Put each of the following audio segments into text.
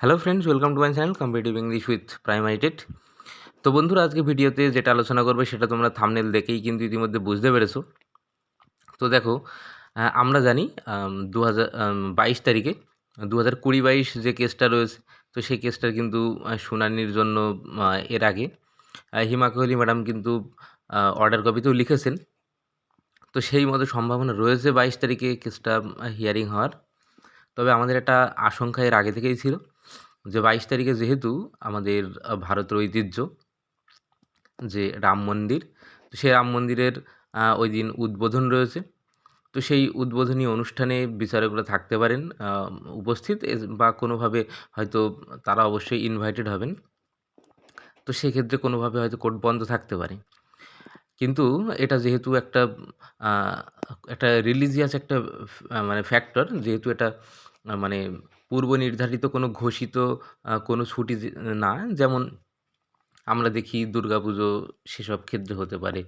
Hello friends welcome to my channel competitive English with প্রাইমারিটেড তো বন্ধুরা, আজকে ভিডিওতে যেটা আলোচনা করবে, সেটা তোমরা থামনেল দেখেই কিন্তু ইতিমধ্যে বুঝতে পেরেছ। তো দেখো আমরা জানি দু হাজার বাইশ তারিখে দু হাজার কুড়ি বাইশ যে কেসটা রয়েছে, তো সেই কেসটার কিন্তু শুনানির জন্য এর আগে হিমা কোহলি ম্যাডাম কিন্তু অর্ডার কপিতেও লিখেছেন। তো সেই মতো সম্ভাবনা রয়েছে বাইশ তারিখে কেসটা হিয়ারিং হওয়ার। তবে আমাদের একটা আশঙ্কা এর আগে থেকেই ছিল। যে বাইশ তারিখে যেহেতু আমাদের ভারতের ঐতিহ্য যে রাম মন্দির, তো সেই রাম মন্দিরের ওই দিন উদ্বোধন রয়েছে। তো সেই উদ্বোধনী অনুষ্ঠানে বিচারকরা থাকতে পারেন উপস্থিত বা কোনোভাবে হয়তো তারা অবশ্যই ইনভাইটেড হবেন। তো সেক্ষেত্রে কোনোভাবে হয়তো কোর্ট বন্ধ থাকতে পারে। কিন্তু এটা যেহেতু একটা একটা রিলিজিয়াস একটা মানে ফ্যাক্টর যেহেতু এটা মানে পূর্ব নির্ধারিত কোনো ঘোষিত কোনো ছুটি না। যেমন আমরা দেখি দুর্গা পুজো সেসব ক্ষেত্রে হতে পারে।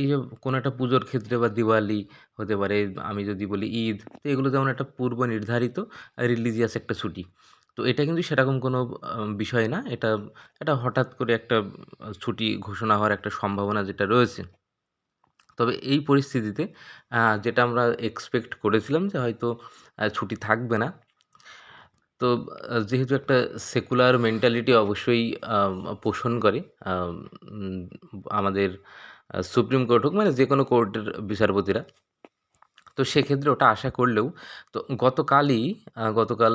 এই যে কোনো একটা পুজোর ক্ষেত্রে বা দিওয়ালি হতে পারে, আমি যদি বলি ঈদ, তো এগুলো যেমন একটা পূর্ব নির্ধারিত রিলিজিয়াস একটা ছুটি। তো এটা কিন্তু সেরকম কোনো বিষয় না। এটা এটা হঠাৎ করে একটা ছুটি ঘোষণা হওয়ার একটা সম্ভাবনা যেটা রয়েছে। তবে এই পরিস্থিতিতে যেটা আমরা এক্সপেক্ট করেছিলাম যে হয়তো ছুটি থাকবে না তো যেহেতু একটা সেকুলার মেন্টালিটি অবশ্যই পোষণ করে আমাদের সুপ্রিম কোর্ট হোক মানে যে কোনো কোর্টের বিচারপতিরা। তো সেক্ষেত্রে ওটা আশা করলেও, তো গতকালই গতকাল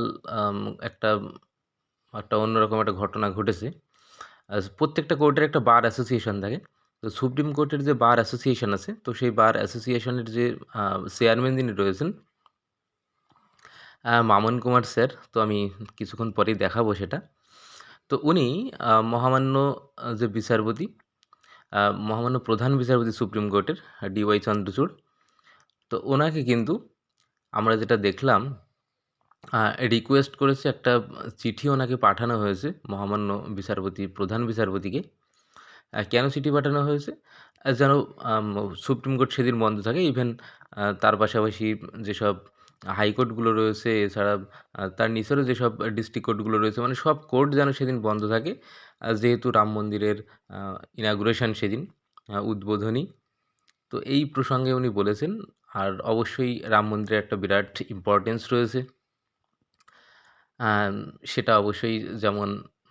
একটা একটা অন্যরকম একটা ঘটনা ঘটেছে। প্রত্যেকটা কোর্টের একটা বার অ্যাসোসিয়েশন থাকে। তো সুপ্রিম কোর্টের যে বার অ্যাসোসিয়েশন আছে, তো সেই বার অ্যাসোসিয়েশনের যে চেয়ারম্যান যিনি রয়েছেন মামন কুমার স্যার, তো আমি কিছুক্ষণ পরেই দেখাবো সেটা। তো উনি মহামান্য যে বিচারপতি মহামান্য প্রধান বিচারপতি সুপ্রিম কোর্টের ডিওয়াই চন্দ্রচূড়, তো ওনাকে কিন্তু আমরা যেটা দেখলাম রিকোয়েস্ট করেছে একটা চিঠি ওনাকে পাঠানো হয়েছে, মহামান্য বিচারপতি, প্রধান বিচারপতিকে। কেন চিঠি পাঠানো হয়েছে? যেন সুপ্রিম কোর্ট সেদিন বন্ধ থাকে ইভেন তার পাশাপাশি যেসব হাইকোর্টগুলো রয়েছে, এছাড়া তার নিচেরও যেসব ডিস্ট্রিক্ট কোর্টগুলো রয়েছে মানে সব কোর্ট যেন সেদিন বন্ধ থাকে। যেহেতু রাম মন্দিরের ইনাগুরেশন সেদিন উদ্বোধনী। তো এই প্রসঙ্গে উনি বলেছেন, আর অবশ্যই রাম মন্দিরের একটা বিরাট ইম্পর্টেন্স রয়েছে। সেটা অবশ্যই যেমন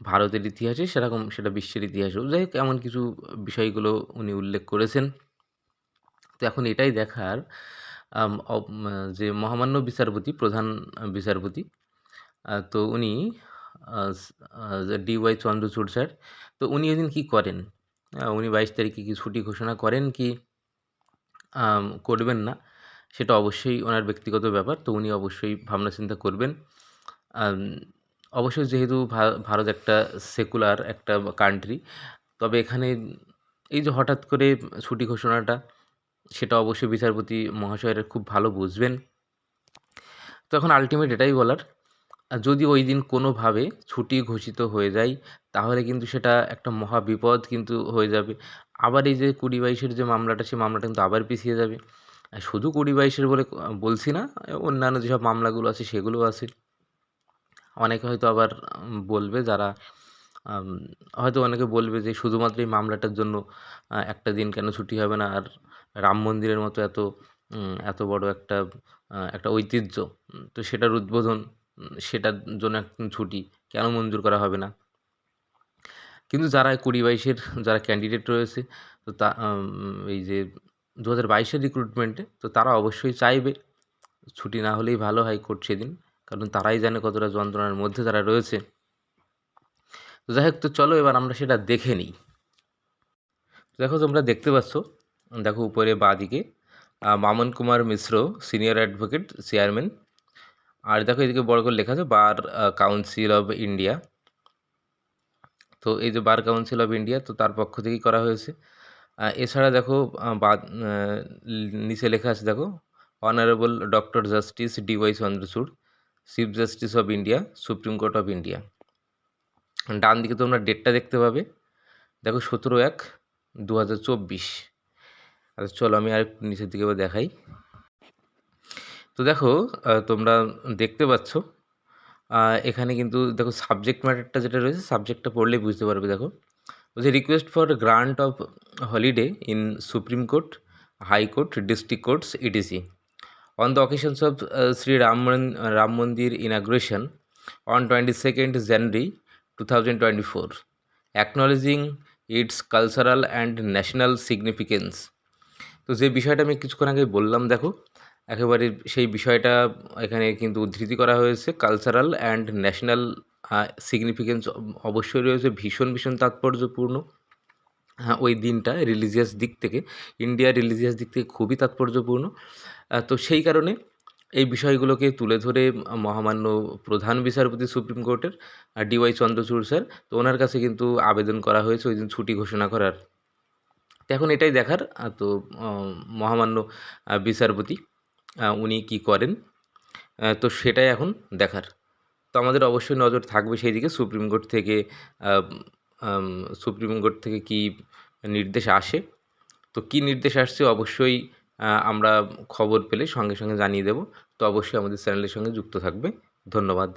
ভারতের ইতিহাসে, সেরকম সেটা বিশ্বের ইতিহাসেও। যাই হোক, এমন কিছু বিষয়গুলো উনি উল্লেখ করেছেন। তো এখন এটাই দেখার যে মহামান্য বিচারপতি, প্রধান বিচারপতি তো উনি ডি ওয়াই চন্দ্রচূড় স্যার, তো উনি এদিন কী করেন? উনি বাইশ তারিখে কি ছুটি ঘোষণা করেন কি? করবেন না, সেটা অবশ্যই ওনার ব্যক্তিগত ব্যাপার, তো উনি অবশ্যই ভাবনা চিন্তা করবেন। অবশ্যই যেহেতু ভারত একটা সেকুলার একটা কান্ট্রি তবে এখানে এই যে হঠাৎ করে ছুটি ঘোষণাটা সেটা অবশ্যই বিচারপতি মহাশয়রা খুব ভালো বুঝবেন। তো এখন আলটিমেট এটাই বলার, যদি ওই দিন কোনোভাবে ছুটি ঘোষিত হয়ে যায়, তাহলে কিন্তু সেটা একটা মহা বিপদ কিন্তু হয়ে যাবে। আবার এই যে কুড়ি বাইশের যে মামলাটা সেই মামলাটা কিন্তু আবার পিছিয়ে যাবে। শুধু কুড়ি বাইশের বলে বলছি না, অন্যান্য যেসব মামলাগুলো আছে সেগুলোও আছে। অনেকে হয়তো আবার বলবে যারা হয়তো অনেকে বলবে যে শুধুমাত্র এই মামলাটার জন্য একটা দিন কেন ছুটি হবে না, আর রাম মন্দিরের মতো এত এত বড় একটা একটা ঐতিহ্য তো সেটার উদ্বোধন সেটার জন্য একদিন ছুটি, কেন মঞ্জুর করা হবে না? কিন্তু যারা কুড়ি বাইশের যারা ক্যান্ডিডেট রয়েছে, তো তা এই যে দু হাজার বাইশের রিক্রুটমেন্টে তো তারা অবশ্যই চাইবে, ছুটি না হলেই ভালো হয় কোর্ট সেদিন, কারণ তারাই জানে কতটা যন্ত্রণার মধ্যে তারা রয়েছে। তো যাই হোক, তো চলো এবার আমরা সেটা দেখে নিই। দেখো তোমরা দেখতে পাচ্ছ দেখো উপরে বাঁদিকে Manan Kumar Mishra senior advocate chairman আর দেখো এদিকে বড় করে লেখা আছে বার কাউন্সিল অফ ইন্ডিয়া তো এই যে বার কাউন্সিল অফ ইন্ডিয়া তো তার পক্ষ থেকেই করা হয়েছে। এছাড়া দেখো বা- নিচে লেখা আছে দেখো honourable doctor justice DY Chandrachud chief justice of India supreme court of India ডান দিকে তোমরা ডেটটা দেখতে পাবে। দেখো সতেরো এক দু হাজার চব্বিশ। আচ্ছা চলো আমি আর নিচের দিকে এবার দেখাই তো দেখো তোমরা দেখতে পাচ্ছ এখানে কিন্তু দেখো সাবজেক্ট ম্যাটারটা যেটা রয়েছে সাবজেক্টটা পড়লেই বুঝতে পারবে দেখো। বলছে request for grant of holiday in supreme court, high court, district courts etc. On the occasions of Ram Sri Ram, Mon- Ram Mandir inauguration on 22nd January 2024, acknowledging its cultural and national significance. তো যে বিষয়টা আমি কিছুক্ষণ আগে বললাম, দেখো, একেবারে সেই বিষয়টা এখানে কিন্তু উদ্ধৃতি করা হয়েছে। কালচারাল অ্যান্ড ন্যাশনাল সিগনিফিকেন্স অবশ্যই রয়েছে, ভীষণ ভীষণ তাৎপর্যপূর্ণ। হ্যাঁ ওই দিনটা রিলিজিয়াস দিক থেকে ইন্ডিয়ার রিলিজিয়াস দিক থেকে খুবই তাৎপর্যপূর্ণ। তো সেই কারণে এই বিষয়গুলোকে তুলে ধরে মহামান্য প্রধান বিচারপতি সুপ্রিম কোর্টের ডিওয়াই চন্দ্রচূড় স্যার। তো ওনার কাছে কিন্তু আবেদন করা হয়েছে, ওই দিন ছুটি ঘোষণা করার। তো এখন এটাই দেখার তো মহামান্য বিচারপতি উনি কি করেন তো সেটাই এখন দেখার। তো আমাদের অবশ্যই নজর থাকবে সেই দিকে সুপ্রিম কোর্ট থেকে সুপ্রিম কোর্ট থেকে কি নির্দেশ আসে। তো কি নির্দেশ আসছে অবশ্যই আমরা খবর পেলে সঙ্গে সঙ্গে জানিয়ে দেব। তো অবশ্যই আমাদের চ্যানেলের সঙ্গে যুক্ত থাকবে। ধন্যবাদ।